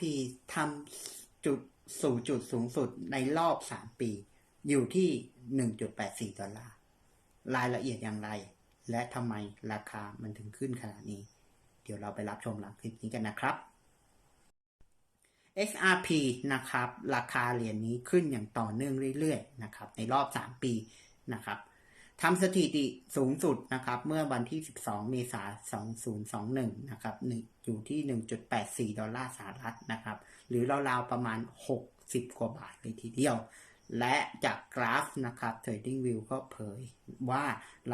p ทำจุดสู่จุดสูงสุดในรอบ 3 ปี อยู่ที่ 1.84 ดอลลาร์ รายละเอียดอย่างไร และทำไมราคามันถึงขึ้นขนาดนี้ เดี๋ยวเราไปรับชมหลังคลิปนี้กันนะครับ XRP นะครับ ราคาเหรียญนี้ขึ้นอย่างต่อเนื่องเรื่อยๆนะครับในรอบ 3 ปีนะครับ ทำสถิติสูงสุดนะครับ เมื่อวันที่ 12 เมษายน 2021 นะครับอยู่ที่ 1.84 ดอลลาร์สหรัฐนะครับ หรือราวๆประมาณ 60 กว่าบาทเลยทีเดียว และจากกราฟนะครับ TradingView ก็เผยว่า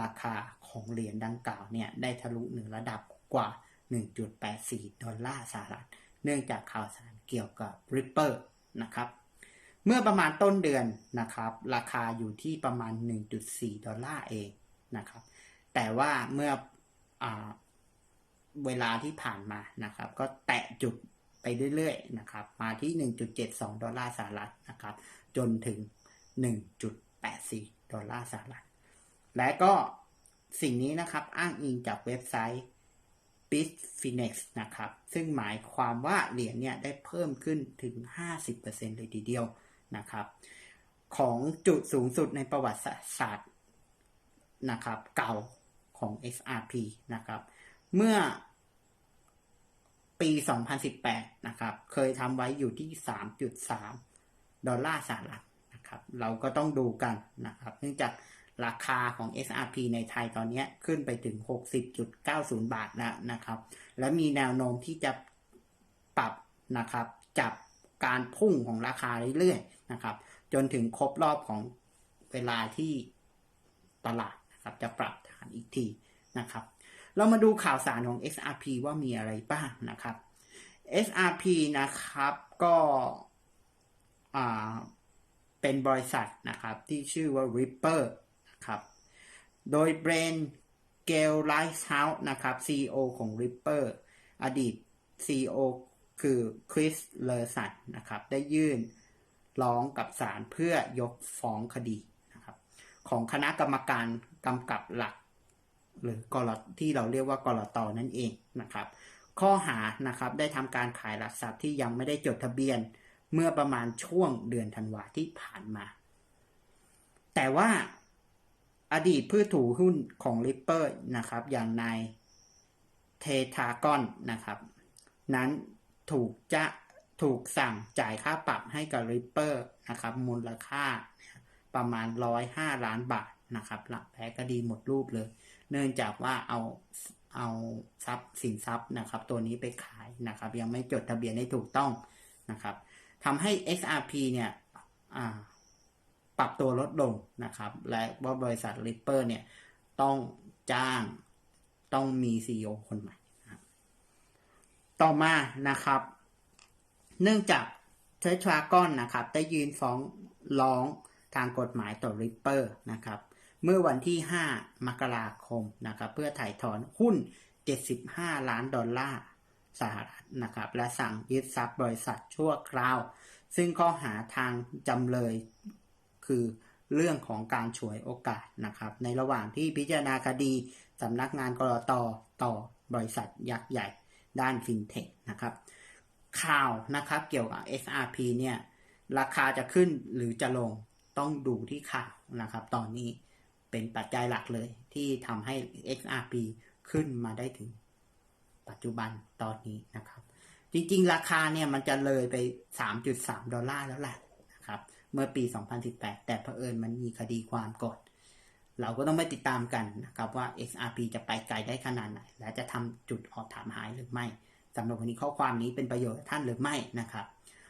ราคาของเหรียญดังกล่าวเนี่ย ได้ทะลุเหนึ่งระดับกว่า 1.84 ดอลลาร์สหรัฐ เนื่องจากข่าวสารเกี่ยวกับ Ripple นะครับ เมื่อประมาณต้นเดือนนะครับ ราคาอยู่ที่ประมาณ 1.4 ดอลลาร์เองนะครับ แต่ว่าเมื่ออเวลาที่ผ่านมานะครับ ก็แตะจุดไปเรื่อยๆนะครับ มาที่ 1.72 ดอลลาร์สหรัฐนะครับ จนถึง 1.84 ดอลลาร์สหรัฐ และก็สิ่งนี้นะครับอ้างอิงจากเว็บไซต์ Bitfinex นะครับ ซึ่งหมายความว่าเหรียญเนี่ยได้เพิ่มขึ้นถึง 50%เลยทีเดียว นะครับ ของจุดสูงสุดในประวัติศาสตร์นะครับ เก่าของ XRP นะครับ เมื่อปี 2018 นะครับ เคยทำไว้อยู่ที่ 3.3 ดอลลาร์สหรัฐนะครับ เราก็ต้องดูกันนะครับ เนื่องจากราคาของ SRP ในไทยตอนนี้ขึ้นไปถึง 60.90 บาทแล้วนะครับ และมีแนวโน้มที่จะปรับนะครับ จับการพุ่งของราคาเรื่อยๆ นะครับ จนถึงครบรอบของเวลาที่ตลาดนะครับจะปรับฐานอีกทีนะครับ เรามาดูข่าวสารของ SRP ว่ามีอะไรบ้างนะครับ SRP นะครับก็เป็นบริษัทนะครับที่ชื่อว่า Ripper นะครับ โดยเบรนเกลไลท์เฮาส์นะครับ CEO ของ Ripper อดีต CEO คือคริสเลอร์สันนะครับ ได้ยื่น ร้องกับศาลเพื่อยกฟ้องคดีนะครับของคณะกรรมการกำกับหลัก หรือกรที่เราเรียกว่ากรตนั่นเองนะครับ ข้อหานะครับได้ทำการขายหลักทรัพย์ที่ยังไม่ได้จดทะเบียนเมื่อประมาณช่วงเดือนธันวาที่ผ่านมา แต่ว่าอดีตผู้ถือหุ้นของริปเปอร์นะครับ อย่างนายเททากอนนะครับ นั้นถูกจะ ถูกสั่งจ่ายค่าปรับให้กับริปเปอร์นะครับ มูลค่าประมาณ 105 ล้านบาทนะครับ หลักแพ้ก็ดีหมดรูปเลย เนื่องจากว่าเอาเอาทรัพย์สินทรัพย์นะครับ ตัวนี้ไปขายนะครับ ยังไม่จดทะเบียนให้ถูกต้องนะครับทำให้ XRP เนี่ยปรับตัวลดลงนะครับ และว่าบริษัท Ripper เนี่ยต้องจ้างต้องมี CEO คนใหม่ ต่อมานะครับ เนื่องจากเททรากอนนะครับได้ยืนฟ้องร้องทางกฎหมายต่อ Ripper นะครับเมื่อวันที่ 5 มกราคมนะครับเพื่อถ่ายถอนหุ้น 75 ล้านดอลลาร์สหรัฐนะครับและสั่งยึดทรัพย์บริษัทชั่วคราว ซึ่งข้อหาทางจำเลยคือเรื่องของการฉวยโอกาสนะครับ ในระหว่างที่พิจารณาคดีสำนักงานกรตต่อบริษัทยักษ์ใหญ่ด้านฟินเทคนะครับ ข่าวนะครับ เกี่ยวกับ SRP เนี่ยราคาจะขึ้นหรือจะลงต้องดูที่ข่าวนะครับ ตอนนี้เป็นปัจจัยหลักเลยที่ทำให้ XRP ขึ้นมาได้ถึงปัจจุบันตอนนี้นะครับ จริงๆ ราคาเนี่ยมันจะเลยไป 3.3 ดอลลาร์แล้วแหละนะครับ เมื่อปี 2018 แต่เผอิญมันมีคดีความก่อนเราก็ต้องไปติดตามกันนะครับว่า XRP จะไปไกลได้ขนาดไหน และจะทำจุดออกถามหายหรือไม่ สำหรับวันนี้ข้อความนี้เป็นประโยชน์ท่านหรือไม่นะครับ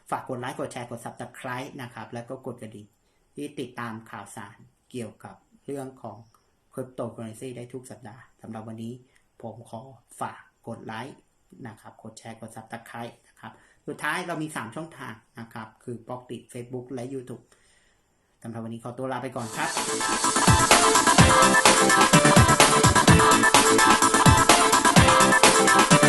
ฝากกดไลค์กดแชร์กด Subscribe นะครับ แล้วก็กดกระดิ่งที่ติดตามข่าวสารเกี่ยวกับเรื่องของคริปโตเคอเรนซีได้ทุกสัปดาห์สำหรับวันนี้ผมขอฝากกดไลค์นะครับ กดแชร์กด Subscribe นะครับ สุดท้ายเรามี 3 ช่องทางนะครับ คือบล็อกติด Facebook และ YouTube สำหรับวันนี้ขอตัวลาไปก่อนครับ